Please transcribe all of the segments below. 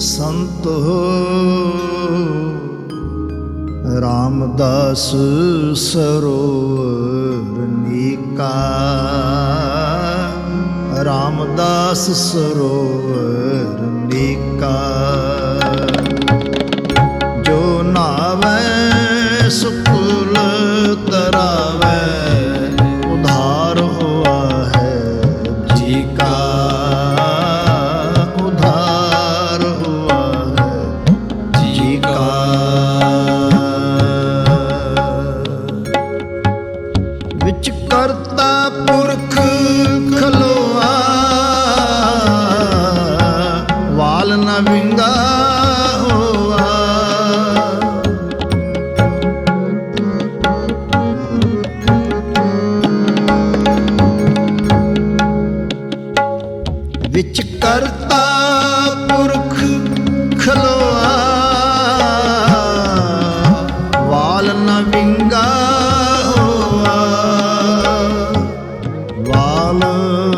ਸੰਤ ਰਾਮਦਾਸ ਸਰੋਵਰ ਨੀਕਾ। ਰਾਮਦਾਸ ਸਰੋਵਰ ਨੀਕਾ। ਜੋ ਨਾਵੇ ਸੁਕੁਲ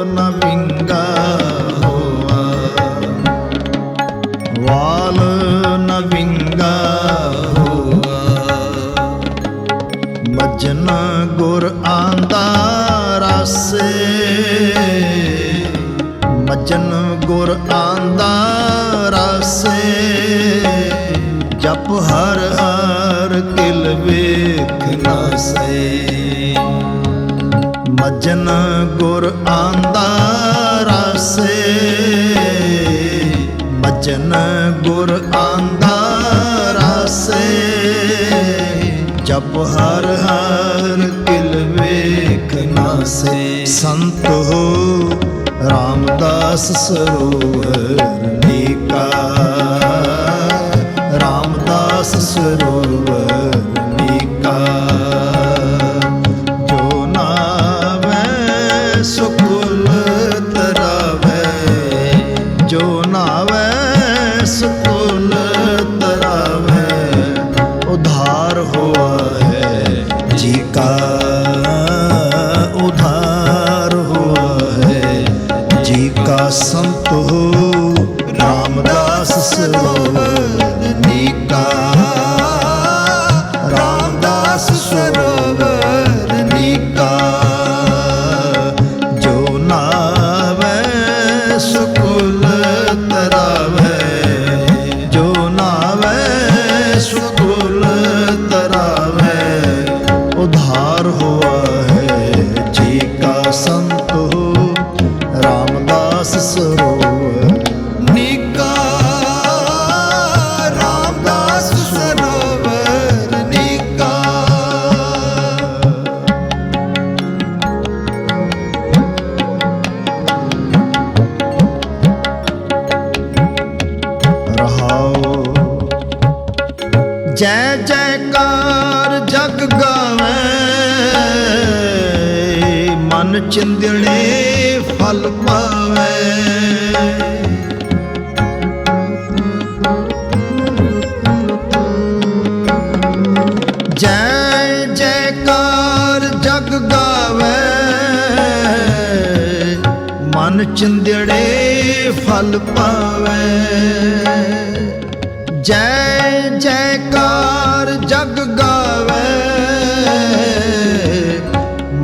ਨ ਵਿੰਗਾ ਹੋਆ ਵਾਲ ਨ ਵਿੰਗਾ ਹੋਆ ਮਜਨ ਗੁਰ ਆਂਦਾ ਰਾਸੇ ਮਜਨ ਗੁਰ ਆਂਦਾ ਰਾਸੇ ਜਪ ਹਰ ਹਰ ਕਿਲ ਵੇਖ ਨਾਸੇ ਮਜਨ ਗੁਰ ਆਂਦਾ ਰਾਸੇ। ਮਜਨ ਗੁਰ ਆਂਦਾ ਰਾਸੇ। ਜਪ ਹਰ ਹਰ ਕਿਲ ਵੇਖ ਨਾਸੇ। ਸੰਤ ਹੋ ਰਾਮਦਾਸ ਸਰੋਵਰ ਨੀਕਾ। ਰਾਮਦਾਸ ਸਰੋਵਰ 他 ਜੈ ਜੈਕਾਰ ਜਗ ਗਾਵੇ, ਮਨ ਚਿੰਦੜੇ ਫਲ ਪਾਵੇ। ਜੈ ਜੈਕਾਰ ਜਗ ਗਾਵੇ, ਮਨ ਚਿੰਦੜੇ ਫਲ ਪਾਵੇ। ਜੈ ਜੈਕਾਰ ਜਗ ਗਾਵੇ।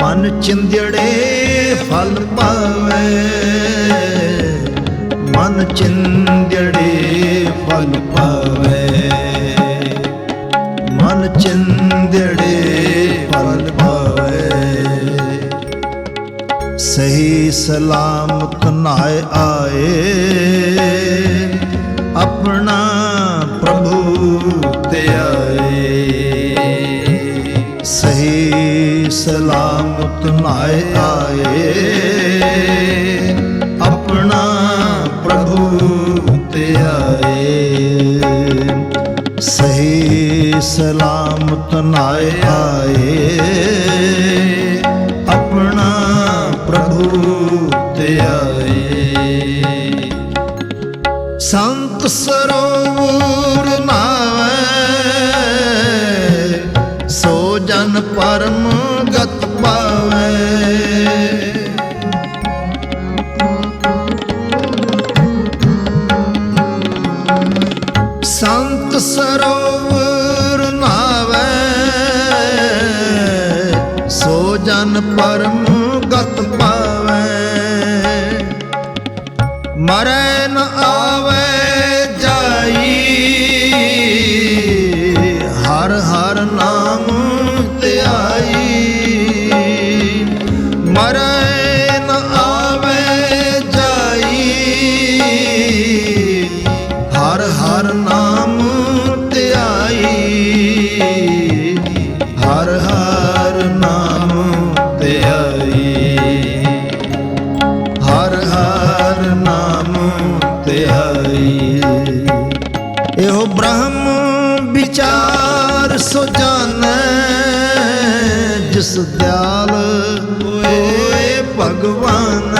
ਮਨ ਚਿੰਦੜੇ ਫਲ ਪਾਵੇ। ਮਨ ਚਿੰਦੜੇ ਫਲ ਪਾਵੇ। ਮਨ ਚਿੰਦੜੇ ਫਲ ਪਾਵੇ। ਸਹੀ ਸਲਾਮਤ ਨਾਏ ਆਏ। ਸਹੀ ਸਲਾਮਤ ਨਾਏ ਆਏ। ਆਪਣਾ ਪ੍ਰਭੂ ਤੇ ਆਏ। ਸੰਤ ਸਰੋਵਰ ਨਾਵੇ ਸੋ ਜਨ ਪਰਮ ਮਰਮ ਗਤ ਸੋ ਜਾਣੈ ਜਿਸ ਦਿਆਲ ਹੋਏ ਭਗਵਾਨ।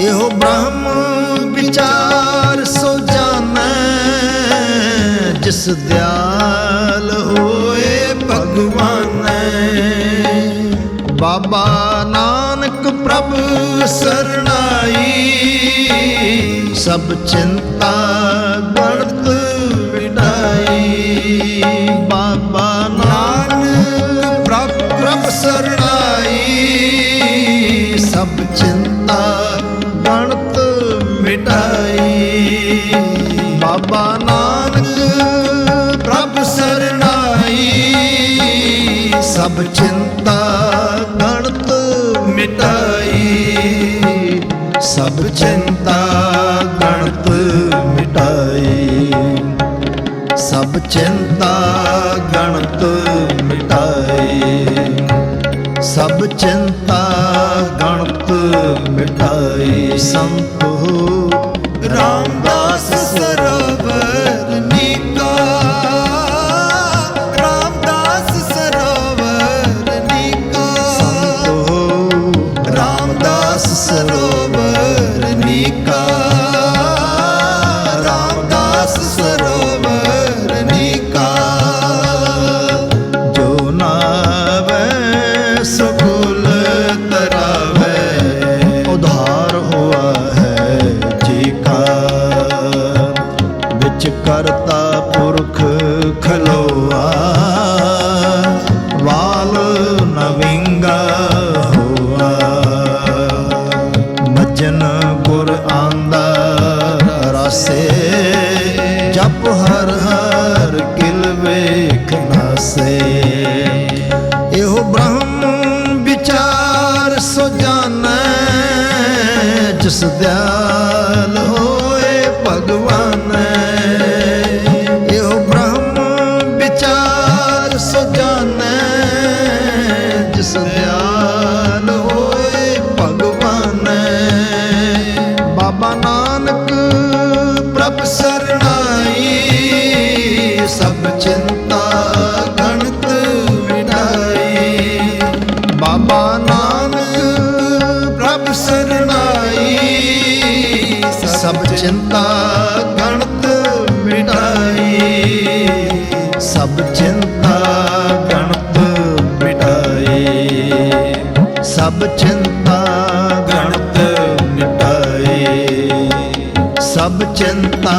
ਇਹੋ ਬ੍ਰਹਮ ਵਿਚਾਰ ਸੋ ਜਾਣੈ ਜਿਸ ਦਿਆਲ ਹੋਏ ਭਗਵਾਨ। ਬਾਬਾ ਨਾਨਕ ਪ੍ਰਭ ਸਰਣਾਈ ਸਭ ਚਿੰਤਾ ਗਣਤ ਮਿਟਾਈ ਬਾਬਾ ਨਾਨਕ ਪ੍ਰਭ ਪ੍ਰਭ ਸਰਣਾਈ ਸਭ ਚਿੰਤਾ ਗਣਤ ਮਿਟਾਈ ਬਾਬਾ ਨਾਨਕ ਪ੍ਰਭ ਸਰਣਾਈ ਸਭ ਚਿੰਤਾ ਗਣਤ ਮਿਟਾਈ ਸਭ ਚਿੰਤਾ ਗਣਤ ਮਿਟਾਈ। ਸਭ ਚਿੰਤਾ ਗਣਤ ਮਿਟਾਈ। ਸਭ ਚਿੰਤਾ ਗਣਤ ਮਿਟਾਈ। ਸੰਤੋ ਰਾਮਦਾਸ ਸਰਵਰ ਨੀਕਾ। ਰਾਮਦਾਸ ਸਰਵਰ ਨੀਕਾ। ਸੰਤੋ ਰਾਮਦਾਸ ਸਰਵਰ ਨੀਕਾ। ਜਪ ਹਰ ਨਾਨਕ, ਪ੍ਰਭ ਸਰਣਾਈ ਸਭ ਚਿੰਤਾ ਗਣਤ ਮਿਟਾਈ। ਸਭ ਚਿੰਤਾ ਗਣਤ ਮਿਟਾਈ। ਸਭ ਚਿੰਤਾ ਗਣਤ ਮਿਟਾਈ। ਸਭ ਚਿੰਤਾ